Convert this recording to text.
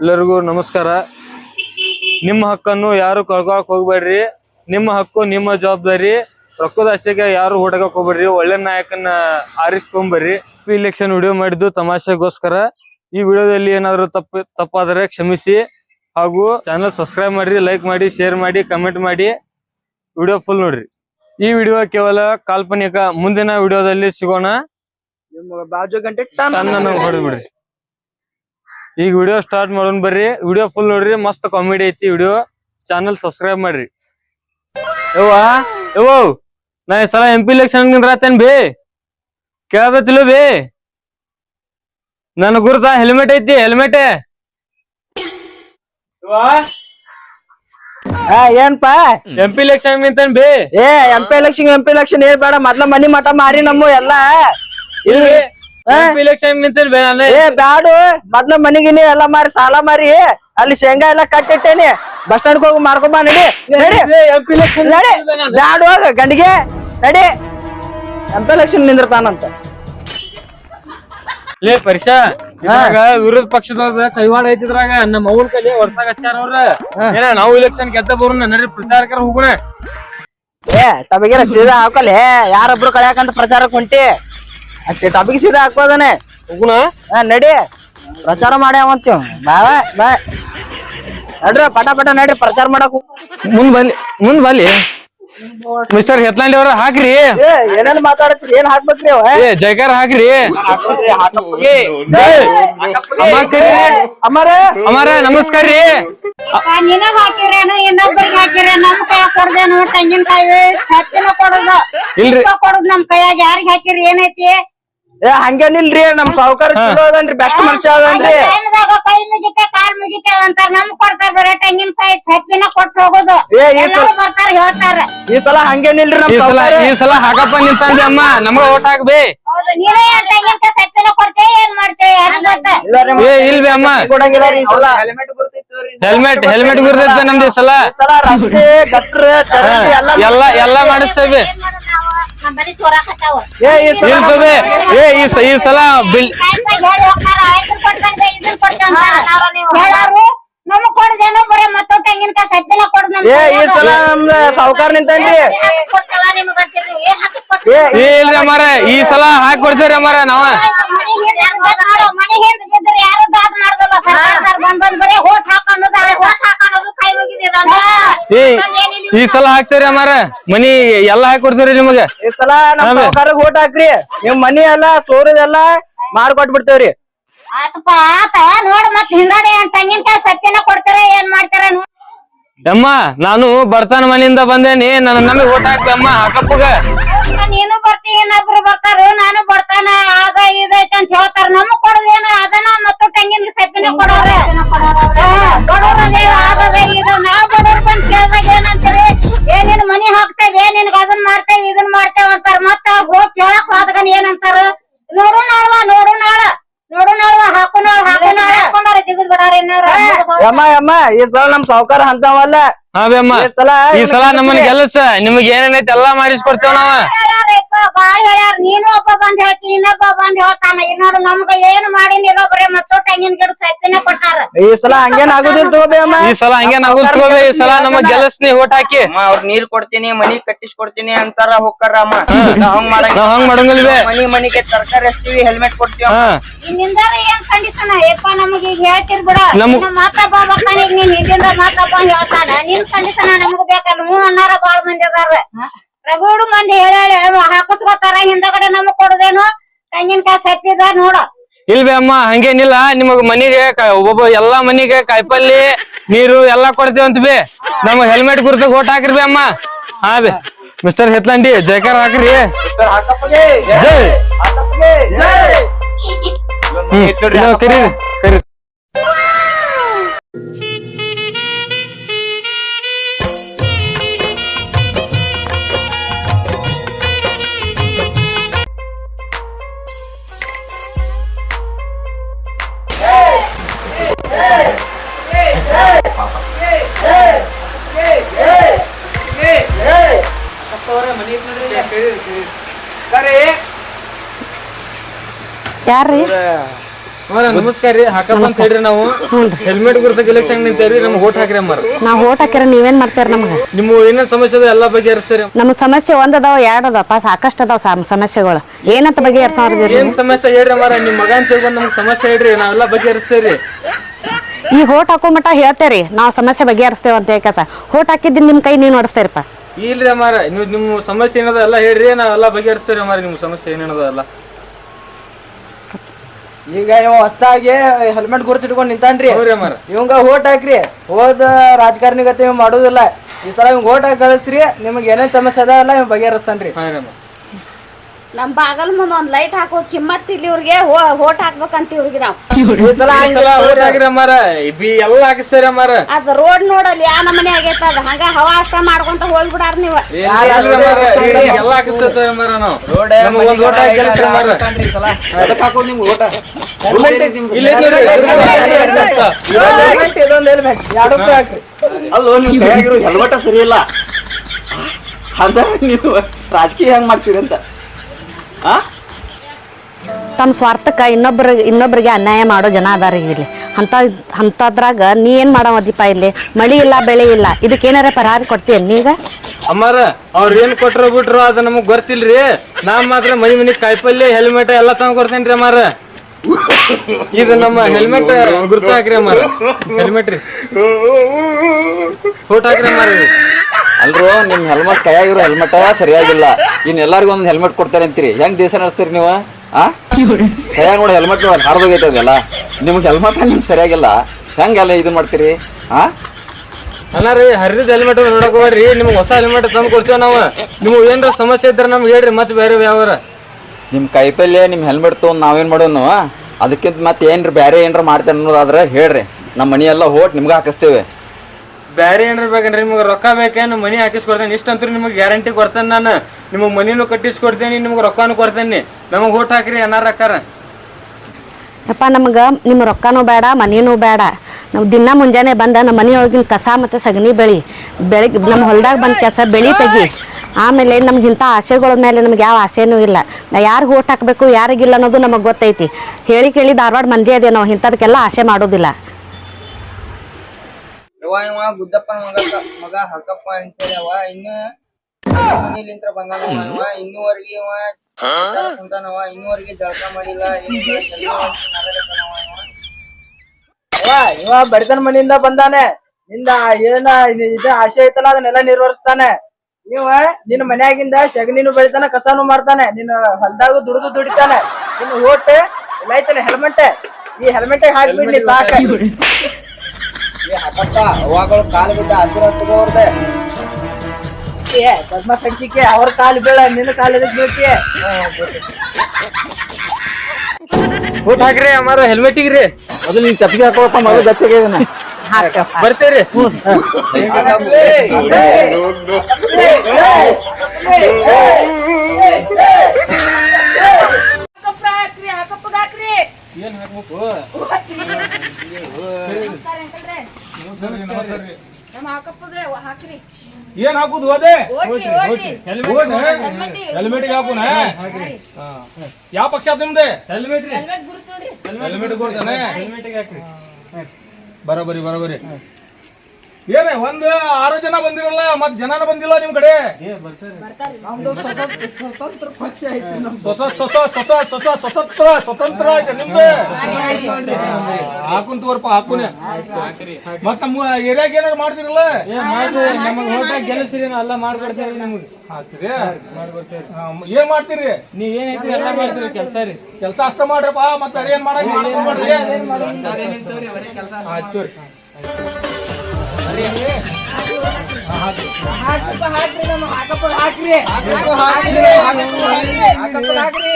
ಎಲ್ಲರಿಗೂ ನಮಸ್ಕಾರ. ನಿಮ್ಮ ಹಕ್ಕನ್ನು ಯಾರು ಕಳ್ಕೊಳಕ್ ಹೋಗ್ಬೇಡ್ರಿ? ನಿಮ್ಮ ಹಕ್ಕು ನಿಮ್ಮ ಜವಾಬ್ದಾರಿ. ರೊಕ್ಕದ ಆಸೆಗೆ ಯಾರು ಹುಡುಗಕ್ ಹೋಗ್ಬೇಡ್ರಿ? ಒಳ್ಳೆ ನಾಯಕನ ಆರಿಸ್ಕೊಂಬರ್ರಿ. ಇಲೆಕ್ಷನ್ ವಿಡಿಯೋ ಮಾಡಿದ್ದು ತಮಾಷೆಗೋಸ್ಕರ. ಈ ವಿಡಿಯೋದಲ್ಲಿ ಏನಾದ್ರು ತಪ್ಪು ತಪ್ಪಾದರೆ ಕ್ಷಮಿಸಿ. ಹಾಗೂ ಚಾನಲ್ ಸಬ್ಸ್ಕ್ರೈಬ್ ಮಾಡಿ ಲೈಕ್ ಮಾಡಿ ಶೇರ್ ಮಾಡಿ ಕಮೆಂಟ್ ಮಾಡಿ. ವಿಡಿಯೋ ಫುಲ್ ನೋಡ್ರಿ. ಈ ವಿಡಿಯೋ ಕೇವಲ ಕಾಲ್ಪನಿಕ ಮುಂದಿನ ವಿಡಿಯೋದಲ್ಲಿ ಸಿಗೋಣ. ಬಾಜು ಗಂಟೆ ಹೊಡೆದ್ಬಿಡ್ರಿ ಹೊಡೆದ್ ಬಿಡ್ರಿ ಈಗ ವಿಡಿಯೋ ಸ್ಟಾರ್ಟ್ ಮಾಡೋಣ ಬರ್ರಿ. ವಿಡಿಯೋ ಫುಲ್ ನೋಡ್ರಿ ಮಸ್ತ್ ಕಾಮಿಡಿ ಐತಿ ವಿಡಿಯೋ ಚಾನಲ್ ಸಬ್ಸ್ಕ್ರೈಬ್ ಮಾಡ್ರಿ. ಯವ್ವ? ಯವ್ವ? ನಾ ಈ ಸಲ ಎಂ ಪಿ ಇಲೆಕ್ಷನ್ ನಿಂದ್ರಾತೇನ್ ಬೇ? ಕೇಳಬೇತಿಲ್ಲ ಬೇ? ನನ್ ಗುರುತ ಹೆಲ್ಮೆಟ್ ಐತಿ ಹೆಲ್ಮೆಟ್ ಏನ್ಪ? ಎಂ ಪಿ ಇಲೆಕ್ಷನ್ ನಿಂತೇನ್ ಬೇ? ಏ M P election M P election ಏನ್ ಬೇಡ. ಮೊದ್ಲ ಮನಿ ಮಠ ಮಾರಿ ನಮ್ಮ ಎಲ್ಲ. ಇಲ್ಲಿ ಏ ಬ್ಯಾಡು ಮೊದ್ಲ ಮನಿಗಿನಿ ಎಲ್ಲಾ ಮಾರಿ ಸಾಲ ಮಾರಿ ಅಲ್ಲಿ ಶೇಂಗಾ ಎಲ್ಲಾ ಕಟ್ಟಿಟ್ಟೇನಿ ಬಸ್ ಸ್ಟಾಂಡ್ ಹೋಗಿ ಮಾರ್ಕೊಂಡ್ ಬಾ ನಡಿ ನಡಿ ಬ್ಯಾಡ ಪಿ ಇಲೆಕ್ಷನ್ ನಡಿ ಬ್ಯಾಡು ಹೋಗ ಗಂಡಿಗೆ ನಡಿ ಎಂ ಪಿ ಎಲೆಕ್ಷನ್ ನಿಂದಿರ್ತಾನಂತ ಲೇ ಪರಿಷಾ ಇದ್ರಾಗ ವಿರೋಧ ಪಕ್ಷದ ಕೈವಾಡ ಐತಿದ್ರಾಗ ನಮ್ಮ ಅವ್ರ ಕೈಲಿ ವರ್ಷಾಗ ಹಚ್ಚಾರ ಅವ್ರ ಏನ ನಾವು ಇಲೆಕ್ಷನ್ ಗೆದ್ದ ಬರೋಣ ನಡಿ ಪ್ರಚಾರಕರ ಹೋಗೋಣ ಏ ತಮಗೇನ ಸೀದಾ ಹಾಕಲೆ ಯಾರೊಬ್ರು ಕಳ್ಯಾಕಂತ ಪ್ರಚಾರಕ್ಕೆ ಹೊಂಟಿ ಅಷ್ಟೇ ತಬಗಿ ಸೀದಾ ಹಾಕ್ಬೋದಾನೆ. ಹೋಗುಣ ನಡಿ. ಪ್ರಚಾರ ಮಾಡ್ಯಾವಂತೀವ್ ಬಾವ ಬಾ ನಡ್ರಿ ಪಟ ಪಟ ನಡ್ರಿ ಪ್ರಚಾರ ಮಾಡಕ್ ಮುಂದ್ ಬಲ್ಲಿ ಮುಂದ್ ಬಲ್ಲಿ ಮಿಸ್ಟರ್ ಹೆತ್ಲಾಂಡಿ ಅವ್ರ ಹಾಕ್ರಿ. ಏ ಏನೇನ್ ಮಾತಾಡತ್ರಿ ಏನ್ ಹಾಕ್ಬೇಕ್ರಿ ಅವ? ಏ ಜೈಕಾರ ಹಾಕ್ರಿ. ಅಮ್ಮಾರ. ನಮಸ್ಕಾರ ರೀ. ನಿನಗ್ ಹಾಕಿರೇನು ಇನ್ನೊಬ್ಬರಿಗೆ ಹಾಕಿರ ನಮ್ ಕೈಯಾಗ ಕೊಡ್ದೇನು? ತೆಂಗಿನಕಾಯಿ ಸತ್ತಿನ ಕೊಡುದು. ಇಲ್ರಿ. ಕೊಡುದು ನಮ್ ಕೈಯಾಗ. ಯಾರಿಗ್ ಹಾಕಿರಿ? ಏನೈತಿ? ಏ ಹಂಗೇನಿಲ್ರಿ ನಮ್ ಸಾವುಕಾರ ಚಲೋ ಅದನ್ರಿ ಬೆಸ್ಟ್ ಮನುಷ್ಯ ಅದನ್ರಿ. ಕೈ ಮುಗಿತೆ ಕಾಲ್ ಮುಗಿತೆ ಅಂತಾರ ನಮ್ ಕೊಡ್ತಾರ ಬರೇ ತೆಂಗಿನಕಾಯಿ ಚಪ್ಪಿನ ಕೊಟ್ಟು ಹೋಗೋದು. ಏ, ಈ ಎಲ್ಲರೂ ಬರ್ತಾರ ಹೇಳ್ತಾರ. ಈ ಸಲ ಹಂಗೇನಿಲ್ರಿ ನಮ್ ಈ ಸಲ ಈ ಸಲ ಹಾಕಪ್ಪ ನಿಂತಂದಿ ಅಮ್ಮ ನಮಗ ಓಟ್ ಹಾಕ್ಬೇ. ಹೌದು ನೀನೇ ಏನ್ ತೆಂಗಿನಕಾಯಿ ಚಪ್ಪಿನ ಕೊಡ್ತೇ ಏನ್ ಮಾಡ್ತೇ ಯಾರಿಗ್ ಗೊತ್ತ? ಏ ಇಲ್ವೇ ಅಮ್ಮ. ಕೊಡಂಗಿಲ್ಲ ಈ ಸಲ. ಹೆಲ್ಮೆಟ್ ಹೆಲ್ಮೆಟ್ ಗುರ್ತೈತೆ ನಮ್ದು ಈ ಸಲ. ಈ ಸಲ ರಸ್ತೆ ಗಟ್ರ ಚರಂಡಿ ಎಲ್ಲ ಎಲ್ಲ ಎಲ್ಲ ಮಾಡಿಸ್ತೇವೆ ಏನ್ ನಾವು? ನಮ್ ಬರೀ ಸೋರಾಕತ್ತಾವ ಏ ಈ ಸಲ ಬಿಲ್ ನಮಗ್ ಕೊಡದೇನು ಬರೀ ಕೊಡುದು ಏ ಈ. ಸಲ ನಮ್ ಸಾವುಕಾರ ನಿಂತನ್ರಿ? ಏ ಇಲ್ರಿ ಅಮ್ಮಾರ ಈ ಸಲ ಹಾಕಿ ಕೊಡ್ತೇವ್ರಿ ಅಮ್ಮಾರ ನಾವ. ಏ ಈ ಸಲ ಹಾಕ್ತೇವ್ರಿ ಅಮ್ಮಾರ ಮನಿ ಎಲ್ಲಾ ಹಾಕಿ ಕೊಡ್ತೇವ್ರಿ ನಿಮಗ. ಈ ಸಲ ನಮ್ಮ? ಸಾವುಕಾರಗ್ ಓಟ್ ಹಾಕ್ರಿ. ನಿಮ್ ಮನಿ ಎಲ್ಲ ಸೋರದೆಲ್ಲ ಮಾಡ್ಕೊಟ್ ಬಿಡ್ತೇವ್ರಿ ಆತಪ್ಪ ಆತ ನೋಡ್ ಮತ್ ಹಿಂದಾಡಿ ಏನ್ ತೆಂಗಿನಕಾಯಿ ಸಪ್ಪಿನ ಕೊಡ್ತಾರ ಏನ್ ಮಾಡ್ತಾರ ನೋಡ್. ಅಮ್ಮ ನಾನು ಬರ್ತಾನ ಮನೆಯಿಂದ ಬಂದೇನಿ ನನ್ನ ನಮಗೆ ಓಟ್ ಹಾಕ್ತಮ್ಮ ಹಾಕಪ್ಪಗ. ನೀನು ಬರ್ತಿ ಇನ್ನೊಬ್ರು ಬರ್ತಾರ ನಾನು ಬರ್ತಾನ ಆಗ ಇದೈತೆ ಅಂತ ಹೇಳ್ತಾರ. ನಮಗ್ ಕೊಡೋದೇನ ಅದನ್ನ ಮತ್ತು ತೆಂಗಿನ ಸಪ್ಪಿನ ಕೊಡೋರ. ಕೊಡೋರ ಆಗದ ಇದು ನಾವ್ ಬಡವ್ರ ಬಂದ್ ಕೇಳ್ದಾಗ ಏನಂತೀರಿ ಏ ನಿನ್ ಮನಿ ಹಾಕ್ತೇವೆ ನಿನ್ಗ ಅದನ್ ಮಾಡ್ತೇವೆ ಇದನ್ ಮಾಡ್ತೇವೆ ಅಂತಾರ. ಮತ್ತ ಹೋಗ್ ಕೇಳಕ್ ಹೋದ್ಗನ್ ಏನಂತಾರ? ನೋಡು ನಾಳ್ವಾ ನೋಡು ನಾಳ ನೋಡು ನಾಳ್ವ ಹಾಕು ನಾಳ ಹಾಕು ನಾಳ ಯಮ್ಮ ಯಮ್ಮ ಈ ಸಲ ನಮ್ ಸಾವುಕಾರ ಅಂತವಲ್ಲ ಹಾ ಬೇಮ್ಮ ಈ ಸಲ ನಮ್ಮನ್ ಗೆಲ್ಲಸ ನಿಮಗ್ ಏನೇನೈತಿ ಎಲ್ಲಾ ಮಾಡಿಸ್ಕೊಡ್ತೇವ ನಾವ. ಬಾಳ್ ಹೇಳ್ಯಾರ ನೀನು ಒಬ್ಬ ಬಂದ್ ಹೇಳ್ತಿ ಇನ್ನೊಬ್ಬ ಬಂದ್ ಹೇಳ್ತಾನ. ಈಗ ನೋಡು ನಮ್ಗ ಏನು ಮಾಡಿ ಬರೇ ಮತ್ತು ತೆಂಗಿನ ಗಿಡ ಸಪ್ಪಿನ ಕೊಟ್ಟಾರ. ಈ ಸಲ ಹಂಗೇನ್ ಆಗುದಿಲ್ಲ ತಗೋಬೇ ಅಮ್ಮ. ಈ ಸಲ ಹಂಗೆ ನಾವು ತಗೋಬೇ ಈ ಸಲ ನಮಗ್ ಗೆಲ್ಲಸ್ನಿ ಓಟ್ ಹಾಕಿ. ಅಮ್ಮ ಅವ್ರ ನೀರ್ ಕೊಡ್ತೀನಿ ಮನಿ ಕಟ್ಟಿಸ್ಕೊಡ್ತೀನಿ ಅಂತಾರ ಹೋಗ್ತಾರ ಅಮ್ಮ. ಹಂಗ್ ಮಾಡಂಗಿಲ್ಲ. ಹಂಗ್ ಮಾಡಂಗಿಲ್ವೇ ಮನಿ ಮನಿಗೆ ತರಕಾರಿ ಹಚ್ತೀವಿ ಹೆಲ್ಮೆಟ್ ಕೊಡ್ತೀವಿ ಇನ್ನಿಂದ ಏನ್ ಕಂಡೀಷನ್ ಯಪ್ಪ ನಮಗ ಈಗ ಹೇಳ್ತಿರ್ ಬಿಡ. ಇನ್ನು ಮಾತಬ್ಬ ಬರ್ತಾನ ಈಗ ನೀನ್ ಹಿಂದಿಂದ ಮಾತಬ್ಬ ಹೇಳ್ತಾನ. ನಿನ್ ಕಂಡೀಷನ್ ನಮಗ್ ಬೇಕಲ್ಲ ಹ್ಞೂ ಅನ್ನಾರ ಬಾಳ್ ಮಂದಿ ಅದಾರ. ರಗೂಡು ಮಂದಿ ಹೇಳಿ ಹಾಕಿಸ್ಕೊತಾರ ಹಿಂದಗಡೆ ನಮಗ್ ಕೊಡದೇನು? ತೆಂಗಿನಕಾಯಿ ಸಪ್ಪಿದ ನೋಡ. ಇಲ್ವೇ ಅಮ್ಮ ಹಂಗೇನಿಲ್ಲ ನಿಮಗ್ ಮನಿಗೆ ಒಬ್ಬ ಒಬ್ಬೊಬ್ಬ ಎಲ್ಲಾ ಮನಿಗೆ ಕಾಯಿಪಲ್ಲೆ ನೀರು ಎಲ್ಲಾ ಕೊಡ್ತೇವಂತ ಬಿ. ನಮಗ್ ಹೆಲ್ಮೆಟ್ ಗುರ್ತ ಓಟ್ ಹಾಕ್ರಿ ಬಿ ಅಮ್ಮ. ಹಾ ಬಿ. ಮಿಸ್ಟರ್ ಹೆತ್ಲಂಡಿ ಜಯಕಾರ ಹಾಕ್ರಿ. ಜೈ. ಹ್ಮ್. ಇಲ್ಲೋ ಯಾರ್ರಿ? ನಮಸ್ಕಾರ ರೀ. ಹಾಕಪ್ಪ ಅಂತ ಹೇಳ್ರಿ ನಾವು. ಹೆಲ್ಮೆಟ್ ಗುರುತ ಇಲೆಕ್ಷನ್ ನಿಂತೇವ್ರಿ. ನಮ್ಗೆ ಓಟ್ ಹಾಕ್ರಿ ಅಮ್ಮಾರ ನಾವು ಓಟ್ ಹಾಕ್ಯಾರ ನೀವೇನ್ ಮಾಡ್ತೀರ ನಮ್ಗ? ನಿಮ್ಮ ಏನೇನ್ ಸಮಸ್ಯೆ ಅದ ಎಲ್ಲ ಬಗೆಹರಿಸ್ತೀರಿ ನಮ್ಮ ಸಮಸ್ಯೆ ಒಂದ್ ಅದಾವ ಎರಡ್ ಅದಪ್ಪ ಸಾಕಷ್ಟು ಅದಾವ ಸಮ- ಸಮಸ್ಯೆಗಳು. ಏನಂತ ಬಗೆಹರಿಸ್ರಿ ಏನ್ ಸಮಸ್ಯೆ ಹೇಳ್ರಿ ಅಮ್ಮಾರ ನಿಮ್ ಮಗ ಅಂತ ಹೇಳ್ಬೋದು ನಮ್ಗೆ ಸಮಸ್ಯೆ ಹೇಳ್ರಿ. ನಾವೆಲ್ಲ ಬಗೆಹರಿಸ್ತೇವ್ರಿ. ಈಗ ಹೋಟ್ ಹಾಕೋ ಮಟ್ಟ ಹೇಳ್ತೇರಿ ನಾವು ಸಮಸ್ಯೆ ಬಗೆಹರಿಸ್ತೇವೆ ಅಂತ ಹೇಳ್ಕತ ಹೋಟ್ ಹಾಕಿದ್ದೀನಿ ನಿಮ್ಮ ಕೈ ನೀನು ನೋಡಿಸ್ತೇರಪ್ಪ ಇಲ್ರಿ ಮಾರ ನೀವು ನಿಮ್ಮ ಸಮಸ್ಯೆ ಏನದ ಎಲ್ಲ ಹೇಳ್ರಿ ನಾವೆಲ್ಲ ಬಗೆಹರಿಸ್ತೇವ್ರಿ ಮಾರ ನಿಮ್ಮ ಸಮಸ್ಯೆ ಏನೇನದ ಎಲ್ಲ. ಈಗ ಇವ ಹೊಸ್ದಾಗಿ ಹೆಲ್ಮೆಟ್ ಗುರುತಿಟ್ಕೊಂಡ್ ನಿಂತಾನ್ರಿ. ಹೌದ್ರಿ ಅಮ್ಮಾರ. ಇವಂಗ ಓಟ್ ಹಾಕ್ರಿ. ಹೋದ ರಾಜಕಾರಣಿ ಗತಿ ಇವ್ ಮಾಡುದಿಲ್ಲ. ಈ ಸಲ ಇವ್ ಓಟ್ ಹಾಕಿ ಕಳಿಸ್ರಿ ನಿಮ್ಗೆ ಏನೇನ್ ಸಮಸ್ಯೆ ಅದಾವಲ್ಲ ಇವ್ ಬಗೆಹರಿಸ್ತಾನ್ರಿ. ಹಾ ರೀ ಅಮ್ಮ ನಮ್ ಬಾಗಲ್ ಮುಂದ್ ಒಂದ್ ಲೈಟ್ ಹಾಕೋ ಕಿಮ್ಮತ್ ಇಲ್ಲಿ ಇವ್ರಿಗೆ ಓಟ್ ಹಾಕ್ಬೇಕಂತ ಇವ್ರಿಗೆ ನಾವ್ ಎಲ್ಲ ಅದ್ ರೋಡ್ ನೋಡಲ್ಲಿ ಯಾ ನಮನೆ ಆಗೈತ ಅದ ಹಂಗ ಹವಾ ಅಷ್ಟ ಮಾಡ್ಕೊಂತ ಹೋಗ್ಬಿಡಾರ ನೀವ್ ಎಲ್ಲ ನಾವು ಒಂದ್ ಓಟ್ ಅಲ್ಲೋ ನೀವು ಕೈಯಾಗಿರೋ ಹೆಲ್ಮೆಟ ಸರಿ ಇಲ್ಲ ಅಂದ್ರೆ ನೀವು ರಾಜಕೀಯ ಹೆಂಗ್ ಮಾಡ್ತೀರಿ ಅಂತ ತಮ್ಮ ಸ್ವಾರ್ಥಕ್ಕೆ ಇನ್ನೊಬ್ಬರ ಇನ್ನೊಬ್ಬರಿಗೆ ಅನ್ಯಾಯ ಮಾಡೋ ಜನ ಅದಾರ ಇಲ್ಲಿ. ಅಂತ ಅಂತದ್ರಾಗ ನೀ ಏನ್ ಮಾಡವದಿಪ್ಪ ಇಲ್ಲಿ? ಮಳಿ ಇಲ್ಲ ಬೆಳೆ ಇಲ್ಲ. ಇದಕ್ಕೆ ಏನಾರ ಪರಾರಿ ಕೊಡ್ತೀಯ ನೀಗ? ಅಮ್ಮಾರ ಅವ್ರ ಏನ್ ಕೊಟ್ರ ಬಿಟ್ರು ಅದ ನಮಗ್ ಗೊತ್ತಿಲ್ರಿ. ನಾ ಮಾತ್ರ ಮನಿ ಮನಿ ಕಾಯಿಪಲ್ಲೆ ಹೆಲ್ಮೆಟ್ ಎಲ್ಲ ತಂದ್ ಕೊಡ್ತೇನ್ರಿ ಅಮ್ಮಾರ. ಇದು ನಮ್ಮ ಹೆಲ್ಮೆಟ್ ಗುರ್ತ ಹಾಕ್ರಿ ಅಮ್ಮಾರ. ಹೆಲ್ಮೆಟ್ ರೀ. ಫೋಟೋ ಹಾಕ್ರಿ ಅಮ್ಮಾರ. ಅಲ್ರೋ ನಿಮ್ ಹೆಲ್ಮೆಟ್ ಕೈಯಾಗಿರೋ ಹೆಲ್ಮೆಟ ಸರಿಯಾಗಿಲ್ಲ. ಇನ್ ಎಲ್ಲಾರ್ಗು ಒಂದ್ ಹೆಲ್ಮೆಟ್ ಕೊಡ್ತಾರೆ ಅಂತೀರಿ. ಹೆಂಗ್ ದೇಶ ನಡೆಸ್ತೀರಿ ನೀವು? ಆ? ಕೈಯಾಗ ನೋಡಿ ಹೆಲ್ಮೆಟ್ ಹಾರ್ದೋಗೈತೆ ಅದೆಲ್ಲ. ನಿಮ್ಗೆ ಹೆಲ್ಮೆಟ್ ನಿಮ್ಗೆ ಸರಿಯಾಗಿಲ್ಲ. ಹೆಂಗೆಲ್ಲ ಇದು ಮಾಡ್ತೀರಿ? ಹಾ ಅಲ್ಲ ರೀ ಹರಿದ ಹೆಲ್ಮೆಟ್ ನೋಡಕ್ ಹೋಗ್ರಿ ನಿಮ್ಗೆ ಹೊಸ ಹೆಲ್ಮೆಟ್ ತಂದು ಕೊಡ್ತೇವೆ ನಾವು. ನಿಮ್ಗೆ ಏನ್ರ ಸಮಸ್ಯೆ ಇದ್ರೆ ನಮ್ಗೆ ಹೇಳ್ರಿ ಮತ್ತೆ ಬೇರೆ ಯಾವಾರ. ನಿಮ್ ಕೈಪಲ್ಲೆ ನಿಮ್ ಹೆಲ್ಮೆಟ್ ತೊಗೊಂಡ್ ನಾವೇನ್ ಮಾಡೋನು ಅದಕ್ಕಿಂತ ಮತ್ತೆ ಏನ್ರ ಬೇರೆ ಏನಾರ ಮಾಡ್ತೇನೆ ಅನ್ನೋದಾದ್ರೆ ಹೇಳ್ರಿ. ನಮ್ಮ ಮನಿ ಎಲ್ಲ ಹೋಟ್ ನಿಮ್ಗೆ ಹಾಕಿಸ್ತೇವೆ. ಬ್ಯಾರೆ ಏನಾರ ಬೇಕಂದ್ರೆ ನಿಮ್ಗೆ ರೊಕ್ಕ ಬೇಕೇನು, ಮನಿ ಹಾಕಿಸ್ಕೊಡ್ತೇನೆ. ಇಷ್ಟಂತೂ ನಿಮ್ಗೆ ಗ್ಯಾರಂಟಿ ಕೊಡ್ತೇನೆ ನಾನು. ನಿಮಗೆ ಮನಿನೂ ಕಟ್ಟಿಸ್ಕೊಡ್ತೇನೆ, ನಿಮ್ಗೆ ರೊಕ್ಕನೂ ಕೊಡ್ತೇನೆ. ನಮಗೆ ಓಟ್ ಹಾಕ್ರಿ ಏನಾರ ಅಕ್ಕಾರ ಯಪ್ಪ, ನಮ್ಗೆ ನಿಮ್ಮ ರೊಕ್ಕನೂ ಬೇಡ, ಮನೇನೂ ಬೇಡ. ನಾವು ದಿನ ಮುಂಜಾನೆ ಬಂದ ನಮ್ಮ ಮನೆಯೊಳಗಿನ ಕಸ ಮತ್ತು ಸಗಣಿ ಬೆಳಿ. ಬೆಳಿಗ್ಗೆ ನಮ್ಮ ಹೊಲ್ದಾಗ ಬಂದ ಕೆಲಸ ಬೆಳಿ ತೆಗಿ. ಆಮೇಲೆ ನಮ್ಗೆ ಇಂಥ ಆಸೆಗಳ ಮೇಲೆ ನಮ್ಗೆ ಯಾವ ಆಸೆನೂ ಇಲ್ಲ. ನಾ ಯಾರಿಗೆ ಓಟ್ ಹಾಕಬೇಕು, ಯಾರಿಗಿಲ್ಲ ಅನ್ನೋದು ನಮಗೆ ಗೊತ್ತೈತಿ. ಹೇಳಿ ಕೇಳಿ ಧಾರವಾಡ ಮಂದಿ ಅದೇ ನಾವು ಇಂಥದಕ್ಕೆಲ್ಲ ಆಸೆ ಮಾಡೋದಿಲ್ಲ. ಇವ ಇವ ಮಗ ಮಗ ಅಂತ ಅಂತೇಳಿ ಅವ ಇನ್ನು ಮನೇಲಿಂತ್ರ ಬಂದಾನ ಅವ ಇವ. ಇನ್ನೂವರೆಗೆ ಇವ. ಕುಂತಾನವ ಇನ್ನೂವರೆಗೆ ಜಳಕ ಮಾಡಿಲ್ಲ. ಅವ ಇವ. ಇವ ಇವ ಬಡತನ ಮನೆಯಿಂದ ಬಂದಾನೆ. ನಿಂದ ಏನ ಇದ್- ಆಸೆ ಐತಲ್ಲ ಅದನ್ನೆಲ್ಲ ನಿರ್ವಹಿಸ್ತಾನೆ ನೀವ ನಿನ್ನ ಮನ್ಯಾಗಿಂದ ಶಗನಿನೂ ಬೆಳಿತಾನೆ ಕಸಾನು ಮಾಡ್ತಾನೆ ನಿನ್ನ ಹೊಲ್ದಾಗ ದುಡಿದು ದುಡಿತಾನೆ. ನಿನ್ನ ಓಟ್ ಎಲ್ಲ ಐತಲ್ಲ ಹೆಲ್ಮೆಟ್ ಈ ಹೆಲ್ಮೆಟ್ ಹಾಕ್ಬಿಡ್ಲಿ ಸಾಕ. ಅವಾಗಳು ಕಾಲು ಬಿದ್ದ ಹತ್ತಿರ ತಗೋರ್ದೆ ಏ ಪದ್ಮ ಸಡ್ಸಿಕೆ ಅವ್ರ ಕಾಲು ಬೀಳ ನಿನ್ನ ಕಾಲು ಬೀಳ್ತಿ ಓಟ್ ಹಾಕ್ರಿ ಅಮ್ಮಾರ ಹೆಲ್ಮೆಟಿಗೆ ರೀ ಅದು ನೀನ್ ಚಪ್ಪಿಗೆ ಹಾಕೋಪ್ಪ ಮಗ ಗಟ್ಟಿಗೆ ಇದನ್ನ ಬರ್ತೀರಿ ಏನ್ ಹಾಕ್ಬೇಕು ನಮಸ್ಕಾರ ಅಂಕಲ್ರೆ ನಮ್ಮ ಹಾಕಪ್ಪಗ ಹಾಕ್ರಿ. ಏನ್ ಹಾಕುದು? ಅದೇ ಹೆಲ್ಮೆಟ್ ಹೆಲ್ಮೆಟ್ ಹಾಕುನ? ಯಾವ ಪಕ್ಷ ಅದ ನಿಮ್ದೆ? ಹೆಲ್ಮೆಟ್ ರೀ. ಹೆಲ್ಮೆಟ್ ಗುರುತು ನೋಡ್ರಿ. ಹೆಲ್ಮೆಟ್ ಕೊಡ್ತಾನೆ ಹೆಲ್ಮೆಟಿಗೆ ಹಾಕ್ರಿ. ಬರೋಬರಿ ಬರೋಬರಿ. ಏನೇ ಒಂದ್ ಆರು ಜನ ಬಂದಿರಲ್ಲ ಮತ್ ಜನನ ಬಂದಿಲ್ಲ ನಿಮ್ ಕಡೆ? ಬರ್ತಾರ್ರಿ ಸ್ವತ ಸ್ವತ ಸ್ವತ ಸ್ವತ ಸ್ವತಂತ್ರ ಸ್ವತಂತ್ರ ಐತೆ ನಿಮ್ದು. ಹಾಕುನ್ ತೋರ್ಪ ಹಾಕುನೆ. ಮತ್ ನಮ್ಮ ಏರಿಯಾಗ ಏನಾರು ಮಾಡ್ತಿರಲ್ಲ? ನಾ ಎಲ್ಲ ಮಾಡ್ಕೊಡ್ತೇವೆ ನಿಮ್ಗೆ. ಹಾಕ್ತಿರಿ? ಏನ್ ಮಾಡ್ತೀರಿ? ನೀವ್ ಏನೈತಿ ಐತಿ ಎಲ್ಲ ಮಾಡ್ತೀರಿ ಕೆಲಸ ರೀ. ಕೆಲಸ ಅಷ್ಟ ಮಾಡ್ರಪ್ಪ ಮತ್ತೆ ಅದೇನ್ ಮಾಡಿ ಮಾಡಕ್ ಮಾಡ್ರಿ ಆಯ್ತು ರೀ. ಹಾಕ್ರಿ ನಮ್ಮ ಹಾಕಪ್ಪ ಹಾಕ್ರಿ ಹಾಕಪ್ಪ ಹಾಕ್ರಿ